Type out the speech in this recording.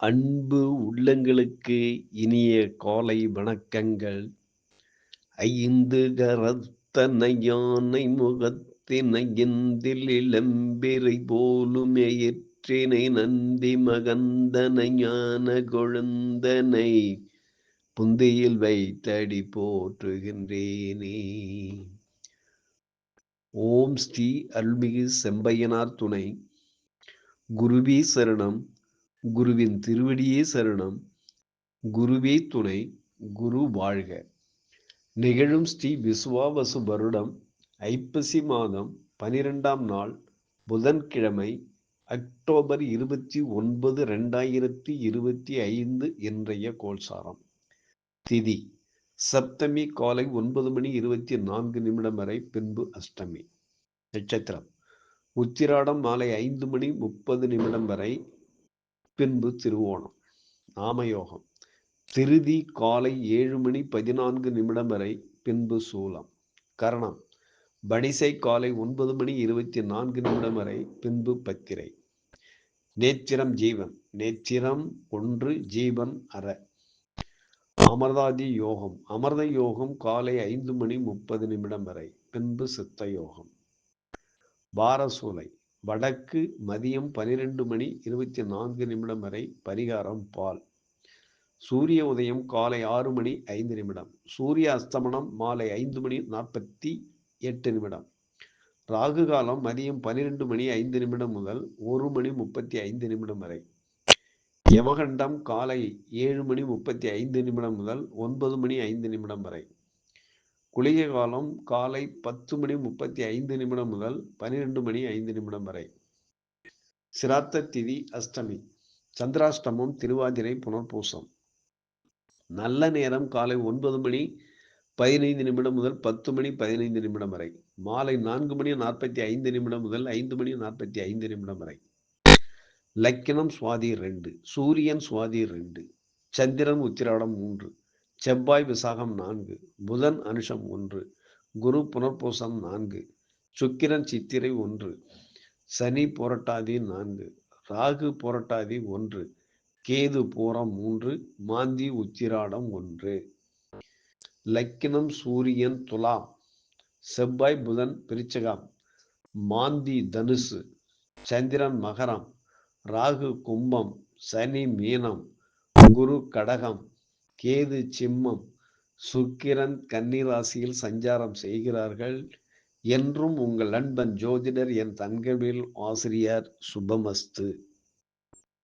அன்பு உள்ளங்களுக்கு இனிய காலை வணக்கங்கள். ஐந்து கரத்தனை யானை முகத்தினை எந்தில் இளம்பிரை போலும் எயிற்றினை நந்தி மகந்தனை ஞான கொழுந்தனை புந்தியில் வைத்தடி போற்றுகின்றேனே. ஓம் ஸ்ரீ அருள்மிகு செம்பையனார் துணை. குருவி சரணம். குருவின் திருவடியே சரணம். குருவே துணை குரு வாழ்க. நிகழும் ஸ்ரீ விசுவாவசு வருடம் ஐப்பசி மாதம் பனிரெண்டாம் நாள் புதன்கிழமை அக்டோபர் இருபத்தி ஒன்பது ரெண்டாயிரத்தி இருபத்தி ஐந்து இன்றைய கோல்சாரம் திதி சப்தமி காலை ஒன்பது மணி இருபத்தி நான்கு நிமிடம் வரை பின்பு அஷ்டமி. நட்சத்திரம் உத்திராடம் மாலை ஐந்து மணி முப்பது நிமிடம் வரை பின்பு திருவோணம். நாமயோகம். திருதி காலை ஏழு மணி பதினான்கு நிமிடம் வரை பின்பு சூலம். கரணம். பனிசை காலை ஒன்பது மணி இருபத்தி நான்கு நிமிடம் வரை பின்பு பத்திரை. நேத்திரம் ஜீவன். நேத்திரம் ஒன்று ஜீவன் அற. அமர்தாதி யோகம். அமர்த யோகம் காலை ஐந்து மணி முப்பது நிமிடம் வரை. பின்பு சித்த யோகம். பாரசூலை. வடக்கு மதியம் பனிரெண்டு மணி இருபத்தி நான்கு நிமிடம் வரை பரிகாரம் பால். சூரிய உதயம் காலை ஆறு மணி ஐந்து நிமிடம். சூரிய அஸ்தமனம் மாலை ஐந்து மணி நாற்பத்தி எட்டு நிமிடம். ராகு காலம் மதியம் பனிரெண்டு மணி ஐந்து நிமிடம் முதல் ஒரு மணி முப்பத்தி ஐந்து நிமிடம் வரை. யமகண்டம் காலை ஏழு மணி முப்பத்தி ஐந்து நிமிடம் முதல் ஒன்பது மணி ஐந்து நிமிடம் வரை. குளிகை காலம் காலை பத்து மணி முப்பத்தி ஐந்து நிமிடம் முதல் பனிரெண்டு மணி ஐந்து நிமிடம் வரை. சிராத்த திதி அஷ்டமி. சந்திராஷ்டமம் திருவாதிரை புனர்பூசம். நல்ல நேரம் காலை ஒன்பது மணி பதினைந்து நிமிடம் முதல் பத்து மணி பதினைந்து நிமிடம் வரை. மாலை நான்கு மணி நாற்பத்தி ஐந்து நிமிடம் முதல் ஐந்து மணி நாற்பத்தி ஐந்து நிமிடம் வரை. லக்கினம் சுவாதி ரெண்டு சூரியன் சுவாதி ரெண்டு சந்திரன் உத்திராடம் மூன்று செவ்வாய் விசாகம் நான்கு புதன் அனுஷம் ஒன்று குரு புனர்பூசம் நான்கு சுக்கிரன் சித்திரை ஒன்று சனி புரட்டாதி நான்கு ராகு புரட்டாதி ஒன்று கேது பூரம் மூன்று மாந்தி உத்திராடம் ஒன்று. லக்கினம் சூரியன் துலாம் செவ்வாய் புதன் பிரிச்சகம் மாந்தி தனுசு சந்திரன் மகரம் ராகு கும்பம் சனி மீனம் குரு கடகம் கேது சிம்மம் சுக்கிரன் கன்னிராசியில் சஞ்சாரம் செய்கிறார்கள். என்றும் உங்கள் நண்பன் ஜோதிடர் என் தங்கவில் ஆசிரியர் சுபமஸ்து.